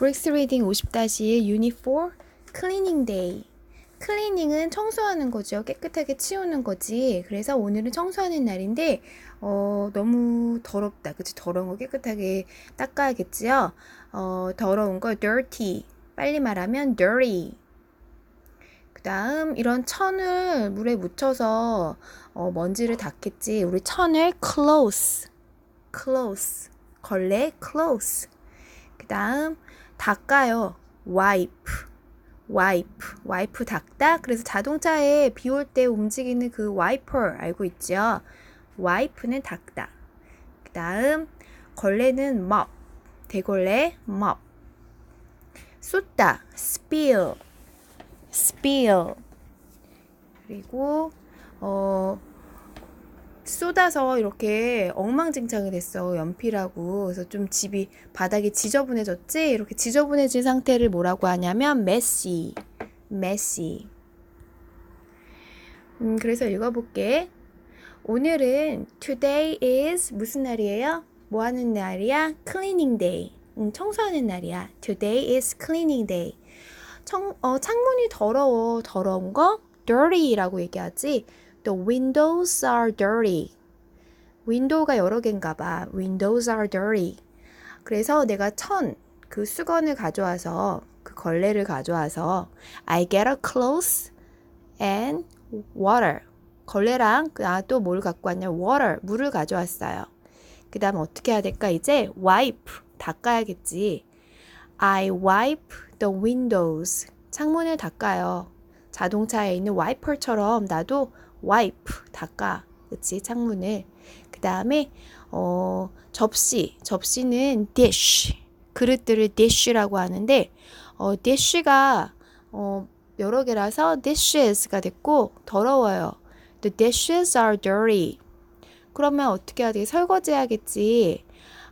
브릭스 리딩 50-1 유닛 4 클리닝 데이 클리닝은 청소하는 거죠. 깨끗하게 치우는 거지. 그래서 오늘은 청소하는 날인데 어, 너무 더럽다. 그치? 더러운 거 깨끗하게 닦아야겠지요. 어, 더러운 거 dirty. 빨리 말하면 dirty. 그 다음 이런 천을 물에 묻혀서 어, 먼지를 닦겠지. 우리 천을 close. close. 걸레 close. 그 다음 닦아요. wipe. wipe. wipe 닦다. 그래서 자동차에 비 올 때 움직이는 그 와이퍼 알고 있죠? wipe는 닦다. 그 다음 걸레는 mop. 대걸레 mop. 쏟다. spill. spill. 그리고 어 쏟아서 이렇게 엉망진창이 됐어 연필하고. 그래서 좀 집이 바닥이 지저분해졌지? 이렇게 지저분해진 상태를 뭐라고 하냐면 messy messy 음 그래서 읽어볼게. 오늘은 today is 무슨 날이에요? 뭐 하는 날이야? cleaning day. 음, 청소하는 날이야. today is cleaning day. 청, 어, 창문이 더러워. 더러운 거 dirty라고 얘기하지 The windows are dirty. 윈도우가 여러 개인가 봐. Windows are dirty. 그래서 내가 천, 그 수건을 가져와서, 그 걸레를 가져와서, I get a clothes and water. 걸레랑, 아, 또 뭘 갖고 왔냐? water. 물을 가져왔어요. 그 다음 어떻게 해야 될까? 이제 wipe. 닦아야겠지. I wipe the windows. 창문을 닦아요. 자동차에 있는 와이퍼처럼 나도 wipe 닦아. 그치? 창문을. 그 다음에 어 접시. 접시는 dish. 그릇들을 dish라고 하는데 어 dish가 어 여러 개라서 dishes가 됐고 더러워요. The dishes are dirty. 그러면 어떻게 해야 돼 설거지 해야겠지?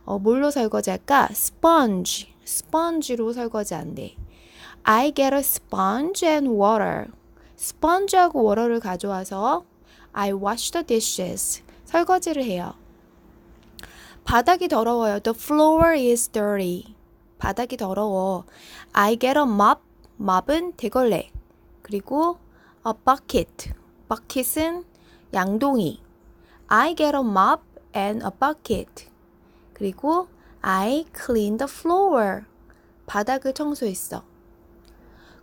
어 뭘로 설거지 할까? sponge sponge로 설거지 한대 I get a sponge and water 스펀지하고 워터를 가져와서 I wash the dishes. 설거지를 해요. 바닥이 더러워요. The floor is dirty. 바닥이 더러워. I get a mop. mop은 대걸레. 그리고 a bucket. bucket은 양동이. I get a mop and a bucket. 그리고 I clean the floor. 바닥을 청소했어.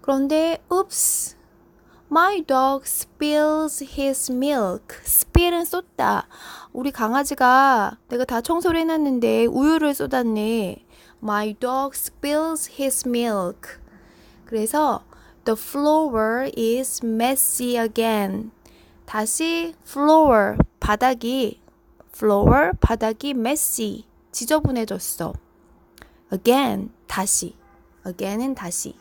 그런데 oops. My dog spills his milk. spill은 쏟다. 우리 강아지가 내가 다 청소를 해놨는데 우유를 쏟았네. My dog spills his milk. 그래서 the floor is messy again. 다시 floor 바닥이 floor 바닥이 messy 지저분해졌어. again 다시 again은 다시.